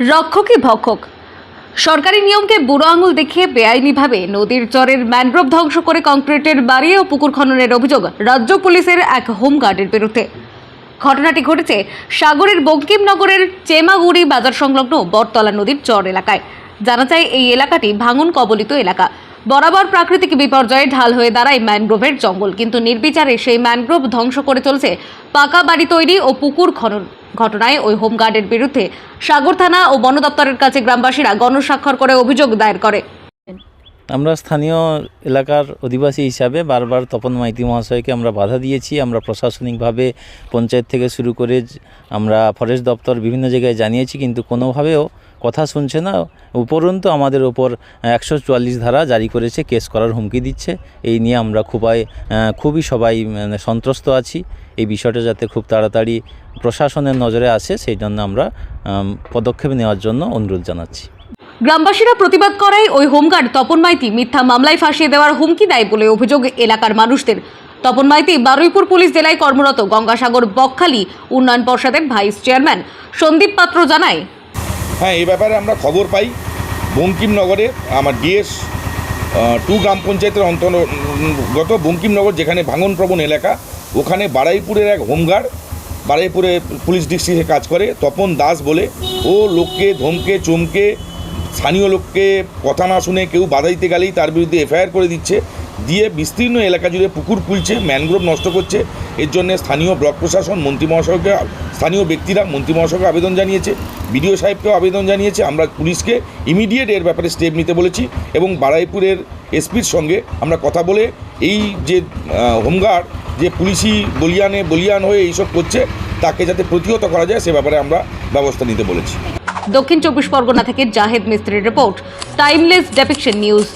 রক্ষকই ভক্ষক। সরকারি নিয়মকে বুড়ো আঙুল দেখিয়ে বেআইনিভাবে নদীর চরের ম্যানগ্রোভ ধ্বংস করে কংক্রিটের বাড়ি ও পুকুর খননের অভিযোগ রাজ্য পুলিশের এক হোমগার্ডের বিরুদ্ধে। ঘটনাটি ঘটেছে সাগরের বঙ্কিমনগরের চেমাগুড়ি বাজার সংলগ্ন বটতলা নদীর চর এলাকায়। জানা যায়, এই এলাকাটি ভাঙন কবলিত এলাকা। বরাবর প্রাকৃতিক বিপর্যয়ে ঢাল হয়ে দাঁড়ায় ম্যানগ্রোভের জঙ্গল। কিন্তু নির্বিচারে সেই ম্যানগ্রোভ ধ্বংস করে চলছে পাকা বাড়ি তৈরি ও পুকুর খনন ঘটনায় ওই হোমগার্ডের বিরুদ্ধে সাগর থানা ও বন দপ্তরের কাছে গ্রামবাসীরা গণস্বাক্ষর করে অভিযোগ দায়ের করে। আমরা স্থানীয় এলাকার অধিবাসী হিসাবে বারবার তপন মাইতি মহাশয়কে আমরা বাধা দিয়েছি। আমরা প্রশাসনিকভাবে পঞ্চায়েত থেকে শুরু করে আমরা ফরেস্ট দপ্তর বিভিন্ন জায়গায় জানিয়েছি, কিন্তু কোনোভাবেও কথা শুনছে না। উপরন্তু আমাদের ওপর একশো চুয়াল্লিশ ধারা জারি করেছে, কেস করার হুমকি দিচ্ছে। এই নিয়ে আমরা খুবই খুবই সবাই মানে সন্ত্রস্ত আছি। এই বিষয়টা যাতে খুব তাড়াতাড়ি প্রশাসনের নজরে আসে, সেই জন্য আমরা পদক্ষেপ নেওয়ার জন্য অনুরোধ জানাচ্ছি। গ্রামবাসীরা প্রতিবাদ করায় ওই হোমগার্ড তপন মাইতি মিথ্যা মামলায় ফাঁসিয়ে দেওয়ার হুমকি দেয় বলে অভিযোগ এলাকার মানুষদের। তপন মাইতি বারুইপুর পুলিশ জেলায় কর্মরত গঙ্গাসাগর বকখালি উন্নয়ন পর্ষদের ভাইস চেয়ারম্যান। সন্দীপ পাত্র জানায় হ্যাঁ এই ব্যাপারে আমরা খবর পাই। বঙ্কিমনগরে আমার ডিএস টু গ্রাম পঞ্চায়েতের অন্তর্গত বঙ্কিমনগর যেখানে ভাঙনপ্রবণ এলাকা, ওখানে বারাইপুরের এক হোমগার্ড বারাইপুরে পুলিশ ডিস্ট্রিক্টে কাজ করে। তপন দাস বলে, ও লোককে ধমকে, চমকে স্থানীয় লোককে কথা না শুনে কেউ বাধা দিতে গেলেই তার বিরুদ্ধে এফআইআর করে দিচ্ছে। দিয়ে বিস্তীর্ণ এলাকা জুড়ে পুকুর খুলছে ম্যানগ্রোভ নষ্ট করছে। এর জন্য স্থানীয় ব্লক প্রশাসন, মন্ত্রী মহাশয়কে, স্থানীয় ব্যক্তিরা মন্ত্রী মহাশয়কে আবেদন জানিয়েছে। বিডিও সাহেবকেও আবেদন জানিয়েছে। আমরা পুলিশকে ইমিডিয়েট এর ব্যাপারে স্টেপ নিতে বলেছি এবং বারাইপুরের এসপির সঙ্গে আমরা কথা বলে এই যে হোমগার্ড, যে পুলিশি বলিয়ানে, বলিয়ান হয়ে এইসব করছে, তাকে যাতে প্রতিহত করা যায়, সে ব্যাপারে আমরা ব্যবস্থা নিতে বলেছি। দক্ষিণ চব্বিশ পরগনা থেকে জাহেদ মিস্ত্রির রিপোর্ট। Timeless depiction news.